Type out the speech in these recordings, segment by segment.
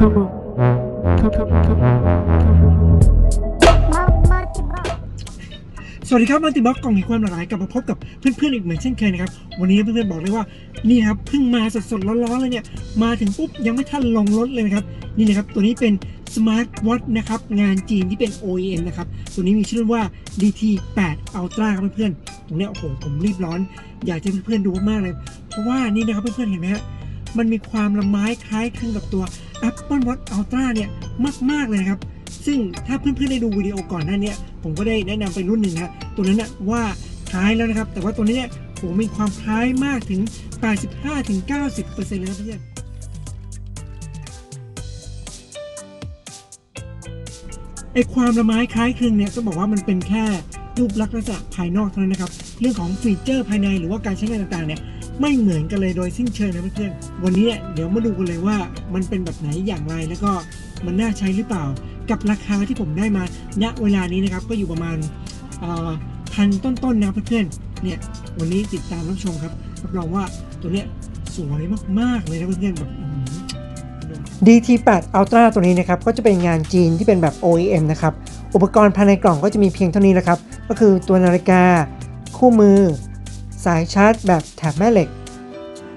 สวัสดีครับมัลติบล็อกกล่องแห่งความหลากหลายกลับมาพบกับเพื่อนๆอีกเหมือนเช่นเคยนะครับวันนี้เพื่อนๆบอกเลยว่านี่ครับเพิ่งมาสดๆร้อนๆเลยเนี่ยมาถึงปุ๊บยังไม่ทันลงรถเลยนะครับนี่นะครับตัวนี้เป็น Smart Watch นะครับงานจีนที่เป็น OEM นะครับตัวนี้มีชื่อว่า DT 8 Ultra ครับเพื่อนๆตรงนี้โอ้โหผมรีบร้อน อยากจะให้เพื่อนๆดูมากเลย เพราะว่านี่นะครับเพื่อนๆเห็นไหมฮะมันมีความละไม้คล้ายคลึงกับตัว Apple Watch Ultra เนี่ยมาก ๆ เลยนะครับ ซึ่งถ้าเพื่อนๆได้ดูวิดีโอก่อนหน้านี้ผมก็ได้แนะนำไปรุ่นหนึ่งนะตัวนั้นนะว่าคล้ายแล้วนะครับ แต่ว่าตัวนี้เนี่ยโหมีความคล้ายมากถึง 85-90%เลยนะเพื่อนไอความละไม้คล้ายคลึงเนี่ยก็บอกว่ามันเป็นแค่รูปลักษณะภายนอกเท่านั้นนะครับ เรื่องของฟีเจอร์ภายในหรือว่าการใช้งานต่างๆเนี่ย ไม่เหมือนกันเลยโดยสิ้นเชิงนะเพื่อนๆวันนี้เนี่ยเดี๋ยวมาดูกันเลยว่ามันเป็นแบบไหนอย่างไรแล้วก็มันน่าใช้หรือเปล่า กับราคาที่ผมได้มาณเวลานี้นะครับก็อยู่ประมาณพันต้นๆนะเพื่อนๆเนี่ยวันนี้ติดตามรับชมครับรับรองว่าตัวเนี้ยสวยมากๆเลยนะเพื่อนๆแบบอื้อหือ DT8 Ultra ตัวนี้นะครับก็จะเป็นงานจีนที่เป็นแบบ OEM นะครับอุปกรณ์ภายในกล่องก็จะมีเพียงเท่านี้แหละครับ ก็คือตัวนาฬิกา คู่มือ สายชาร์จแบบแถบแม่เหล็ก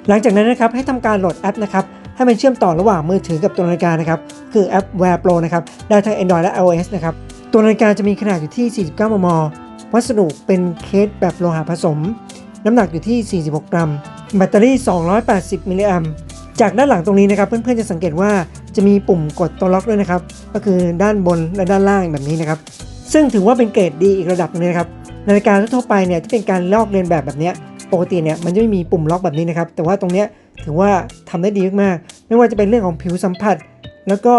หลังจากนั้นนะครับให้ทำการโหลดแอปนะครับให้มันเชื่อมต่อระหว่างมือถือกับตัวนาฬิกานะครับคือแอป Wear Pro นะครับได้ทั้ง Android และ iOS นะครับตัวนาฬิกาจะมีขนาดอยู่ที่ 49 มม วัสดุเป็นเคสแบบโลหะผสม น้ำหนักอยู่ที่ 46 กรัม แบตเตอรี่ 280 มิลลิแอมจากด้านหลังตรงนี้นะครับ เพื่อนๆจะสังเกตว่าจะมีปุ่มกดตัวล็อกด้วยนะครับ ก็คือด้านบนและด้านล่างแบบนี้นะครับ ซึ่งถือว่าเป็นเกรดดีอีกระดับนึงนะครับ นาฬิกาทั่วไปเนี่ยที่เป็นการลอกเลียนแบบแบบนี้ปกติเนี่ยมันจะไม่มีปุ่มล็อกแบบนี้นะครับ แต่ว่าตรงเนี้ยถือว่าทำได้ดีมากๆไม่ว่าจะเป็นเรื่องของผิวสัมผัส แล้วก็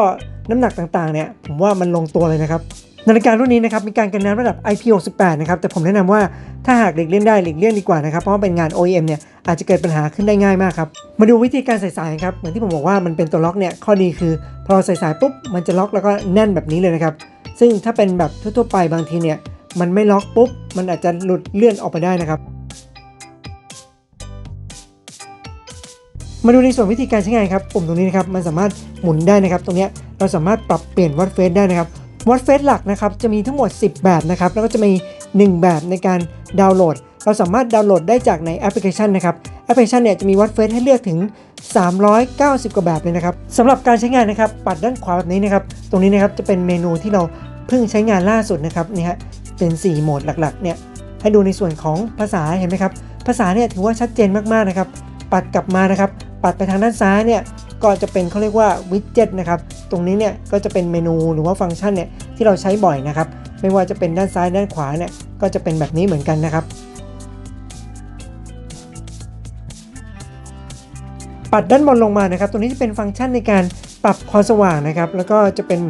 น้ำหนักต่างๆเนี่ยผมว่ามันลงตัวเลยนะครับนาฬิการุ่นนี้นะครับมีการกันน้ำระดับ IP68 นะครับแต่ผมแนะนำว่าถ้าหากหลีกเลี่ยงได้หลีกเลี่ยงดีกว่านะครับเพราะว่าเป็นงาน OEM เนี่ยอาจจะเกิดปัญหาขึ้นได้ง่ายมากครับมาดูวิธีการใส่สายครับเหมือนที่ผมบอกว่ามันเป็นตัวล็อกเนี่ยข้อดีคือพอใส่สายปุ๊บมันจะล็อกแล้วก็แน่นแบบนี้เลยนะครับซึ่งถ้าเป็นแบบทั่วๆไปบางทีเนี่ย มันไม่ล็อกปุ๊บ มันอาจจะหลุดเลื่อนออกไปได้นะครับ มาดูในส่วนวิธีการใช้งานครับปุ่มตรงนี้นะครับ มันสามารถหมุนได้นะครับ ตรงนี้เราสามารถปรับเปลี่ยนวัดเฟสได้นะครับวัดเฟสหลักนะครับจะมีทั้งหมด 10 แบบนะครับ แล้วก็จะมี 1 แบบในการดาวน์โหลด เราสามารถดาวน์โหลดได้จากในแอปพลิเคชันนะครับแอปพลิเคชันเนี่ยจะมีวัดเฟสให้เลือกถึง 390 กว่าแบบเลยนะครับสำหรับการใช้งานนะครับ ปัดด้านขวาแบบนี้นะครับ ตรงนี้นะครับจะเป็นเมนูที่เราเพิ่งใช้งานล่าสุดนะครับนี่ฮะ เป็น 4 โหมดหลักๆ เนี่ยให้ดูในส่วนของภาษาเห็นไหมครับ ภาษาเนี่ยถือว่าชัดเจนมากๆนะครับ ปัดกลับมานะครับ ปัดไปทางด้านซ้ายเนี่ยก็จะเป็นเขาเรียกว่าวิดเจ็ตนะครับ ตรงนี้เนี่ยก็จะเป็นเมนูหรือว่าฟังก์ชันเนี่ยที่เราใช้บ่อยนะครับ ไม่ว่าจะเป็นด้านซ้ายด้านขวาเนี่ยก็จะเป็นแบบนี้เหมือนกันนะครับ ปัดด้านบนลงมานะครับ ตรงนี้จะเป็นฟังก์ชันในการปรับความสว่างนะครับ แล้วก็จะเป็น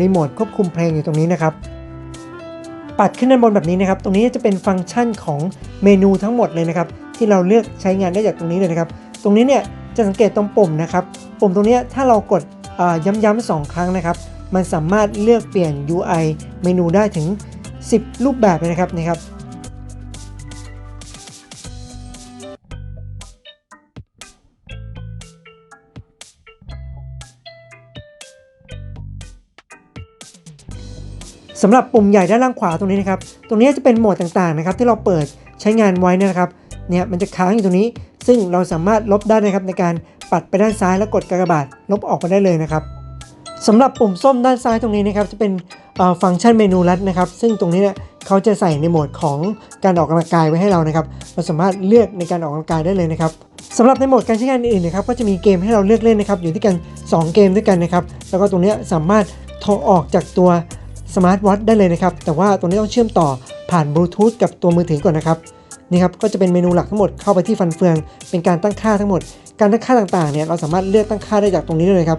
รีโมทควบคุมเพลงอยู่ตรงนี้นะครับ ปัดขึ้นด้านบนแบบนี้นะครับ ตรงนี้จะเป็นฟังก์ชันของเมนูทั้งหมดเลยนะครับ ที่เราเลือกใช้งานได้จากตรงนี้เลยนะครับ ตรงนี้เนี่ยจะสังเกตตรงปุ่มนะครับ ปุ่มตรงนี้ถ้าเรากดย้ำๆสองครั้งนะครับ มันสามารถเลือกเปลี่ยน UI เมนูได้ถึง 10 รูปแบบเลยนะครับนี่ครับ สำหรับปุ่มใหญ่ด้านล่างขวาตรงนี้นะครับ ตรงนี้จะเป็นโหมดต่างๆนะครับ ที่เราเปิดใช้งานไว้นะครับ เนี่ยมันจะค้างอยู่ตรงนี้ ซึ่งเราสามารถลบได้นะครับในการปัดไปด้านซ้ายแล้วกดกากบาทลบออกไปได้เลยนะครับสำหรับปุ่มส้มด้านซ้ายตรงนี้นะครับ จะเป็นฟังก์ชันเมนูลัดนะครับ ซึ่งตรงนี้เนี่ยเขาจะใส่ในโหมดของการออกกำลังกายไว้ให้เรานะครับ เราสามารถเลือกในการออกกำลังกายได้เลยนะครับสำหรับในโหมดการใช้งานอื่นนะครับ ก็จะมีเกมให้เราเลือกเล่นนะครับ อยู่ที่กัน 2 เกมด้วยกันนะครับ แล้วก็ตรงนี้สามารถโทรออกจากตัว สมาร์ทวอทได้เลยนะครับ แต่ว่าตรงนี้ต้องเชื่อมต่อผ่านบลูทูธกับตัวมือถือก่อนนะครับนี่ครับก็จะเป็นเมนูหลักทั้งหมดเข้าไปที่ฟันเฟือง เป็นการตั้งค่าทั้งหมด การตั้งค่าต่างๆเนี่ยเราสามารถเลือกตั้งค่าได้จากตรงนี้เลยครับ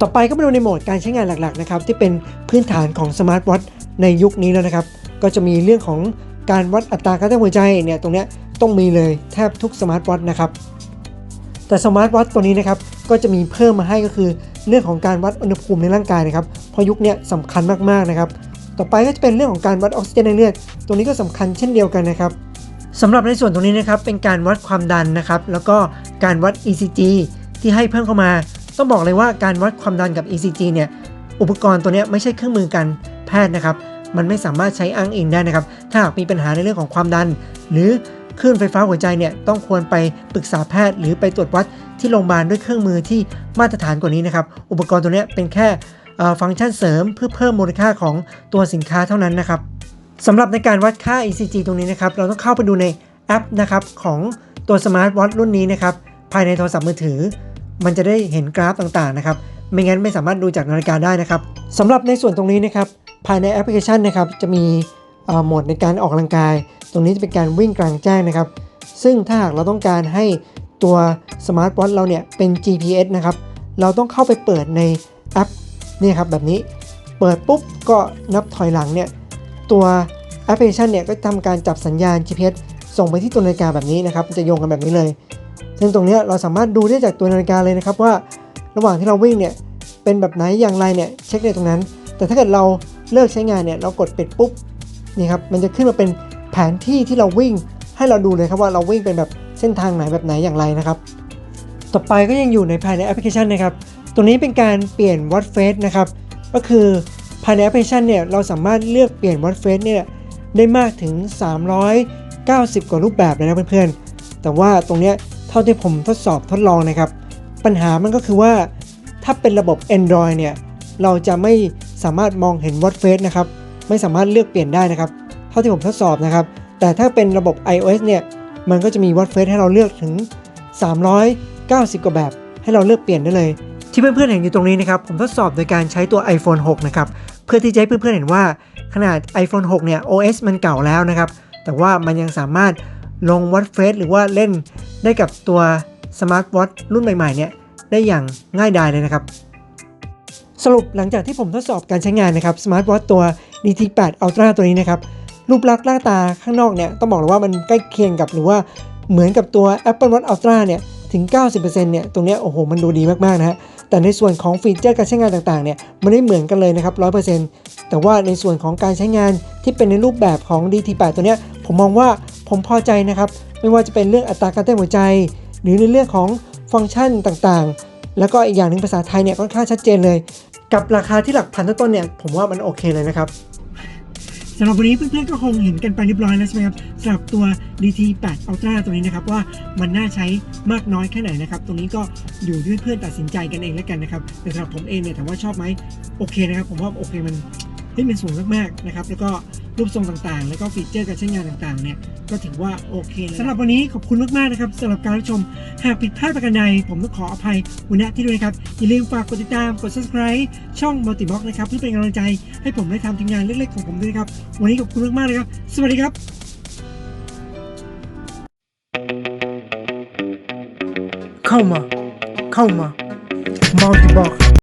ต่อไปก็มาดูในโหมดการใช้งานหลักๆนะครับที่เป็นพื้นฐานของสมาร์ทวอทในยุคนี้แล้วนะครับ ก็จะมีเรื่องของการวัดอัตราการเต้นหัวใจเนี่ยตรงเนี้ยต้องมีเลยแทบทุกสมาร์ทวอทนะครับแต่สมาร์ทวอทตัวนี้นะครับก็จะมีเพิ่มมาให้ก็คือ เรื่องของการวัดอุณหภูมิในร่างกายนะครับเพราะยุคนี้สำคัญมากๆนะครับ ต่อไปก็จะเป็นเรื่องของการวัดออกซิเจนในเลือดตรงนี้ก็สำคัญเช่นเดียวกันนะครับสำหรับในส่วนตรงนี้นะครับเป็นการวัดความดันนะครับ แล้วก็การวัด ECG ที่ให้เพิ่มเข้ามา ต้องบอกเลยว่าการวัดความดันกับ ECG เนี่ยอุปกรณ์ตัวนี้ไม่ใช่เครื่องมือการแพทย์นะครับ มันไม่สามารถใช้อ้างอิงได้นะครับ ถ้าหากมีปัญหาในเรื่องของความดัน หรือ คลื่นไฟฟ้าหัวใจเนี่ยต้องควรไปปรึกษาแพทย์ หรือไปตรวจวัดที่โรงพยาบาลด้วยเครื่องมือที่มาตรฐานกว่านี้นะครับ อุปกรณ์ตัวนี้เป็นแค่ฟังก์ชันเสริมเพื่อเพิ่มมูลค่าของตัวสินค้าเท่านั้นนะครับสำหรับในการวัดค่า ECG ตรงนี้นะครับ เราต้องเข้าไปดูในแอปนะครับของตัวสมาร์ทวอทรุ่นนี้นะครับ ภายในโทรศัพท์มือถือ มันจะได้เห็นกราฟต่างๆนะครับ ไม่งั้นไม่สามารถดูจากนาฬิกาได้นะครับสำหรับในส่วนตรงนี้นะครับ ภายในแอปพลิเคชันนะครับจะมี โหมดในการออกกำลังกาย ตรงนี้จะเป็นการวิ่งกลางแจ้งนะครับ ซึ่งถ้าหากเราต้องการให้ตัวสมาร์ทวอทเราเนี่ยเป็น GPS นะครับ เราต้องเข้าไปเปิดในแอปนี่ครับแบบนี้ เปิดปุ๊บก็นับถอยหลังเนี่ยตัวแอปพลิเคชันเนี่ยก็ทำการจับสัญญาณ GPS ส่งไปที่ตัวนาฬิกาแบบนี้นะครับ จะโยงกันแบบนี้เลย ซึ่งตรงนี้เราสามารถดูได้จากตัวนาฬิกาเลยนะครับ ว่าระหว่างที่เราวิ่งเนี่ยเป็นแบบไหนอย่างไรเนี่ยเช็คในตรงนั้น แต่ถ้าเกิดเราเลิกใช้งานเนี่ยเรากดปิดปุ๊บ นี่ครับมันจะขึ้นมาเป็นแผนที่ที่เราวิ่งให้เราดูเลยครับว่าเราวิ่งเป็นแบบเส้นทางไหนแบบไหนอย่างไรนะครับ ต่อไปก็ยังอยู่ในภายในแอปพลิเคชันนะครับ ตรงนี้เป็นการเปลี่ยนวัดเฟสนะครับ ก็คือภายในแอปพลิเคชันเนี่ยเราสามารถเลือกเปลี่ยนวัดเฟสเนี่ยได้มากถึง 390 กว่ารูปแบบเลยนะเพื่อนๆ แต่ว่าตรงเนี้ยเท่าที่ผมทดสอบทดลองนะครับ ปัญหามันก็คือว่าถ้าเป็นระบบ Android เนี่ยเราจะไม่สามารถมองเห็นวัดเฟสนะครับ ไม่สามารถเลือกเปลี่ยนได้นะครับ เท่าที่ผมทดสอบนะครับ แต่ถ้าเป็นระบบ iOS เนี่ย มันก็จะมีวัดเฟสให้เราเลือกถึง 390 กว่าแบบ ให้เราเลือกเปลี่ยนได้เลย ที่เพื่อนๆเห็นอยู่ตรงนี้นะครับ ผมทดสอบโดยการใช้ตัว iPhone 6 นะครับ เพื่อที่จะให้เพื่อนๆเห็นว่าขนาด iPhone 6 เนี่ย OS มันเก่าแล้วนะครับ แต่ว่ามันยังสามารถลงวัดเฟสหรือว่าเล่นได้กับตัวสมาร์ทวอทรุ่นใหม่ๆเนี่ยได้อย่างง่ายดายเลยนะครับ สรุปหลังจากที่ผมทดสอบการใช้งานนะครับสมาร์ทวอทตัว DT8 Ultra ตัวนี้นะครับ รูปลักษณ์หน้าตาข้างนอกเนี่ย ต้องบอกเลยว่ามันใกล้เคียงกับหรือว่าเหมือนกับตัว Apple Watch Ultra เนี่ย ถึง 90%เนี่ย ตรงนี้โอ้โห มันดูดีมาก ๆ นะฮะ แต่ในส่วนของฟีเจอร์การใช้งานต่างๆ เนี่ย มันไม่เหมือนกันเลยนะครับ 100%แต่ว่าในส่วนของการใช้งานที่เป็นในรูปแบบของ DT8 ตัวเนี้ยผมมองว่าผมพอใจนะครับไม่ว่าจะเป็นเรื่องอัตราการเต้นหัวใจ หรือในเรื่องของฟังก์ชันต่างๆแล้วก็อีกอย่างหนึ่งภาษาไทยเนี่ยค่อนข้างชัดเจนเลย กับราคาที่หลักพันต้นๆเนี่ยผมว่ามันโอเคเลยนะครับสำหรับวันนี้เพื่อนๆก็คงเห็นกันไปเรียบร้อยแล้วใช่ไหมครับสำหรับตัว DT8 Ultra ตัวนี้นะครับว่ามันน่าใช้มากน้อยแค่ไหนนะครับตรงนี้ก็อยู่ที่เพื่อนๆตัดสินใจกันเองแล้วกันนะครับแต่สำหรับผมเองเนี่ยถามว่าชอบไหมโอเคนะครับผมว่าโอเคมันเฮ้ยมันสูงมากๆนะครับแล้วก็ รูปทรงต่างๆ แล้วก็ฟีเจอร์การใช้งานต่างๆเนี่ยก็ถือว่าโอเคเลยสำหรับวันนี้ขอบคุณมากๆนะครับสำหรับการรับชมหากผิดพลาดประการใด ผมต้องขออภัยวันนี้ที่ด้วยนะครับ อย่าลืมฝากกดติดตามกด subscribe ช่อง Multibox นะครับเพื่อเป็นกำลังใจให้ผมได้ทำทีมงานเล็กๆของผมด้วยนะครับวันนี้ขอบคุณมากๆเลยครับ สวัสดีครับเข้ามาเข้ามา Multibox